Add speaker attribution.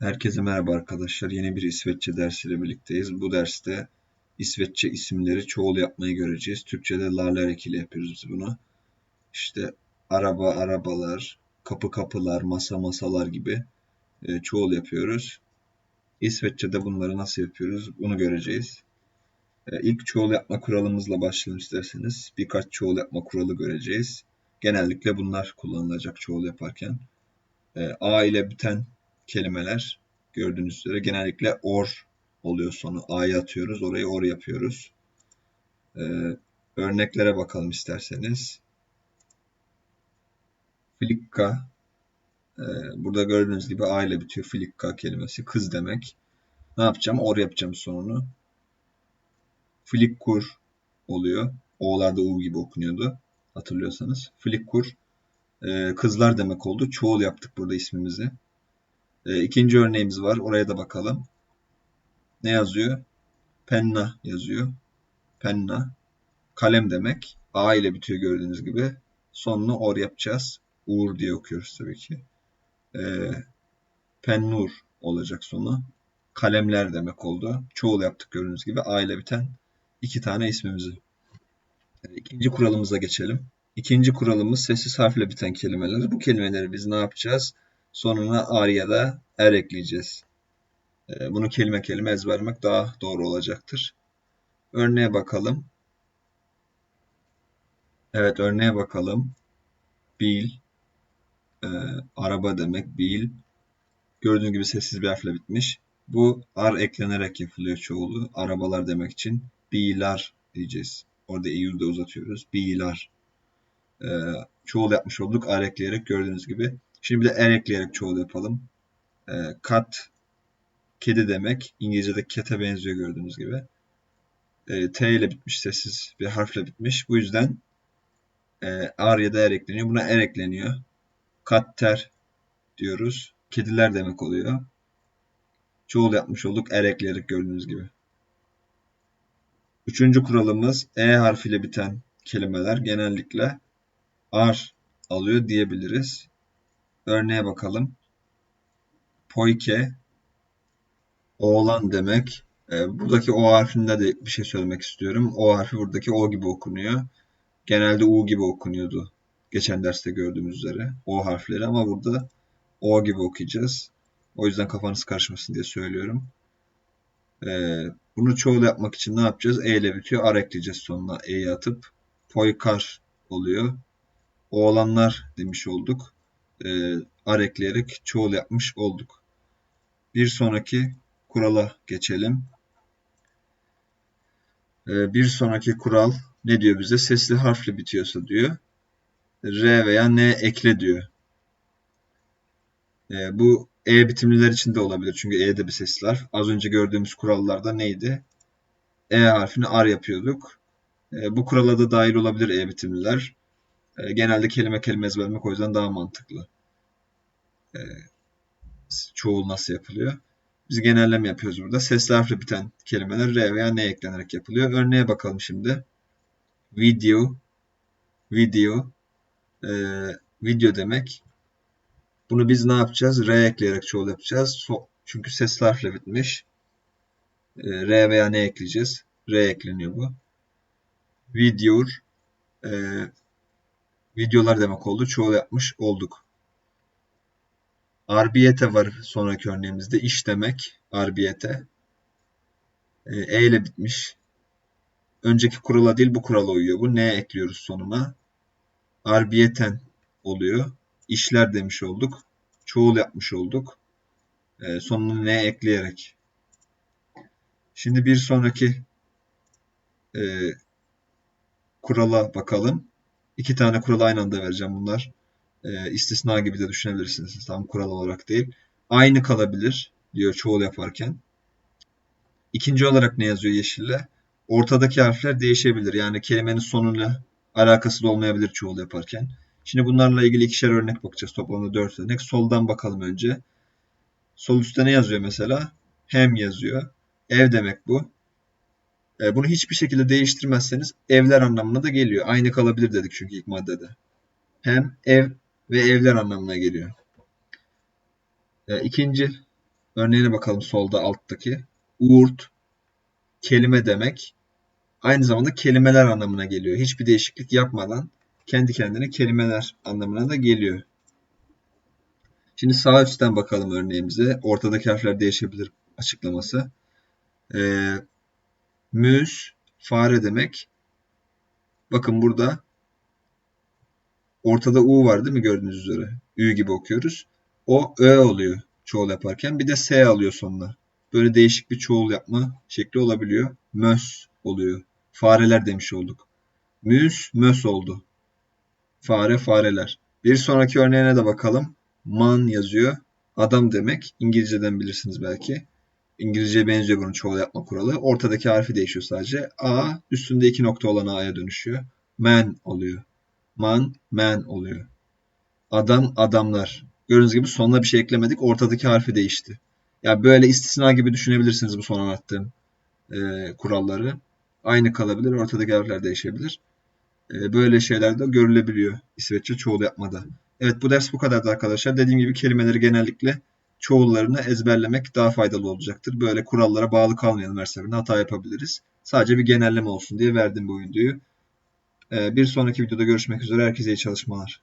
Speaker 1: Herkese merhaba arkadaşlar. Yeni bir İsveççe dersiyle birlikteyiz. Bu derste İsveççe isimleri çoğul yapmayı göreceğiz. Türkçe'de laler ekiyle yapıyoruz biz bunu. İşte araba, arabalar, kapı, kapılar, masa, masalar gibi e, çoğul yapıyoruz. İsveççe'de bunları nasıl yapıyoruz bunu göreceğiz. E, ilk çoğul yapma kuralımızla başlayalım isterseniz. Birkaç çoğul yapma kuralı göreceğiz. Genellikle bunlar kullanılacak çoğul yaparken. E, A ile biten kelimeler gördüğünüz üzere genellikle or oluyor sonu. A'yı atıyoruz, orayı or yapıyoruz. Ee, örneklere bakalım isterseniz. Flikka. Ee, burada gördüğünüz gibi A ile bitiyor flikka kelimesi. Kız demek. Ne yapacağım? Or yapacağım sonunu. Flikkur oluyor. O'larda U gibi okunuyordu. Hatırlıyorsanız. Flikkur. Ee, kızlar demek oldu. Çoğul yaptık burada ismimizi. E, ikinci örneğimiz var. Oraya da bakalım. Ne yazıyor? Penna yazıyor. Penna. Kalem demek. A ile bitiyor gördüğünüz gibi. Sonunu or yapacağız. Uğur diye okuyoruz tabii ki. E, pennur olacak sonu. Kalemler demek oldu. Çoğul yaptık gördüğünüz gibi. A ile biten iki tane ismimizi. E, ikinci kuralımıza geçelim. İkinci kuralımız sessiz harfle biten kelimeler. Bu kelimeleri biz ne yapacağız? Sonuna ar ya da er ekleyeceğiz. Ee, bunu kelime kelime ezberlemek daha doğru olacaktır. Örneğe bakalım. Evet örneğe bakalım. Bil. E, araba demek. Bil. Gördüğünüz gibi sessiz bir harfle bitmiş. Bu ar eklenerek yapılıyor çoğulu. Arabalar demek için. Bilar diyeceğiz. Orada e'yi de uzatıyoruz. Bilar. E, çoğul yapmış olduk. Ar ekleyerek gördüğünüz gibi. Şimdi bir de er ekleyerek çoğul yapalım. E, kat kedi demek. İngilizce'de cat'e benziyor gördüğünüz gibi. E, T ile bitmiş sessiz bir harfle bitmiş. Bu yüzden e, ar ya da er ekleniyor. Buna er ekleniyor. Katter diyoruz. Kediler demek oluyor. Çoğul yapmış olduk er ekleyerek gördüğünüz gibi. Üçüncü kuralımız E harfiyle biten kelimeler genellikle ar alıyor diyebiliriz. Örneğe bakalım. Poike oğlan demek. E, buradaki O harfinde de bir şey söylemek istiyorum. O harfi buradaki O gibi okunuyor. Genelde U gibi okunuyordu. Geçen derste gördüğümüz üzere. O harfleri ama burada O gibi okuyacağız. O yüzden kafanız karışmasın diye söylüyorum. E, bunu çoğul yapmak için ne yapacağız? E ile bitiyor. Ar ekleyeceğiz sonuna. E'yi atıp poykar oluyor. Oğlanlar demiş olduk. E, ar ekleyerek çoğul yapmış olduk. Bir sonraki kurala geçelim. Ee, bir sonraki kural ne diyor bize? Sesli harfle bitiyorsa diyor. R veya N ekle diyor. Ee, bu E bitimliler için de olabilir. Çünkü E de bir sesli harf. Az önce gördüğümüz kurallarda neydi? E harfini R yapıyorduk. Ee, bu kurala da dahil olabilir E bitimliler. Genelde kelime kelime ezberlemek o yüzden daha mantıklı. Çoğul nasıl yapılıyor? Biz genelleme yapıyoruz burada. Sesli harfle biten kelimeler R veya N eklenerek yapılıyor. Örneğe bakalım şimdi. Video, video, e, video demek. Bunu biz ne yapacağız? R ekleyerek çoğul yapacağız. So, çünkü sesli harfle bitmiş. E, R veya N ekleyeceğiz. R ekleniyor bu. Video, e, videolar demek oldu. Çoğul yapmış olduk. Arbiyete var sonraki örneğimizde. iş demek. Arbiyete. E, e ile bitmiş. Önceki kurala değil bu kurala uyuyor. Bu ne ekliyoruz sonuna? Arbiyeten oluyor. İşler demiş olduk. Çoğul yapmış olduk. E, sonuna ne ekleyerek. Şimdi bir sonraki e, kurala bakalım. İki tane kural aynı anda vereceğim bunlar e, istisna gibi de düşünebilirsiniz. Tam kural olarak değil. Aynı kalabilir diyor çoğul yaparken. İkinci olarak ne yazıyor yeşille? Ortadaki harfler değişebilir. Yani kelimenin sonuyla alakası da olmayabilir çoğul yaparken. Şimdi bunlarla ilgili ikişer örnek bakacağız. Toplamda dört örnek. Soldan bakalım önce. Sol üstte ne yazıyor mesela? Hem yazıyor. Ev demek bu. E, bunu hiçbir şekilde değiştirmezseniz evler anlamına da geliyor. Aynı kalabilir dedik çünkü ilk maddede. Hem ev ve evler anlamına geliyor. E, ikinci Örneğine bakalım solda alttaki. Uğurt kelime demek. Aynı zamanda kelimeler anlamına geliyor. Hiçbir değişiklik yapmadan kendi kendine kelimeler anlamına da geliyor. Şimdi sağ üstten bakalım örneğimize. Ortadaki harfler değişebilir açıklaması. Ee, müz, fare demek. Bakın burada ortada U var değil mi gördüğünüz üzere? Ü gibi okuyoruz. O Ö oluyor çoğul yaparken. Bir de S alıyor sonuna. Böyle değişik bir çoğul yapma şekli olabiliyor. Mös oluyor. Fareler demiş olduk. Müz, mös oldu. Fare, fareler. Bir sonraki örneğine de bakalım. Man yazıyor. Adam demek. İngilizceden bilirsiniz belki. İngilizceye benziyor bunun çoğul yapma kuralı. Ortadaki harfi değişiyor sadece. A üstünde iki nokta olan A'ya dönüşüyor. Man oluyor. Man, man oluyor. Adam, adamlar. Gördüğünüz gibi sonuna bir şey eklemedik. Ortadaki harfi değişti. Yani böyle istisna gibi düşünebilirsiniz bu son anlattığım e, kuralları. Aynı kalabilir. Ortadaki harfler değişebilir. E, böyle şeyler de görülebiliyor İsveççe çoğul yapmada. Evet bu ders bu kadardı arkadaşlar. Dediğim gibi kelimeleri genellikle çoğullarını ezberlemek daha faydalı olacaktır. Böyle kurallara bağlı kalmayalım her seferinde hata yapabiliriz. Sadece bir genelleme olsun diye verdim bu videoyu. Ee, Bir sonraki videoda görüşmek üzere. Herkese iyi çalışmalar.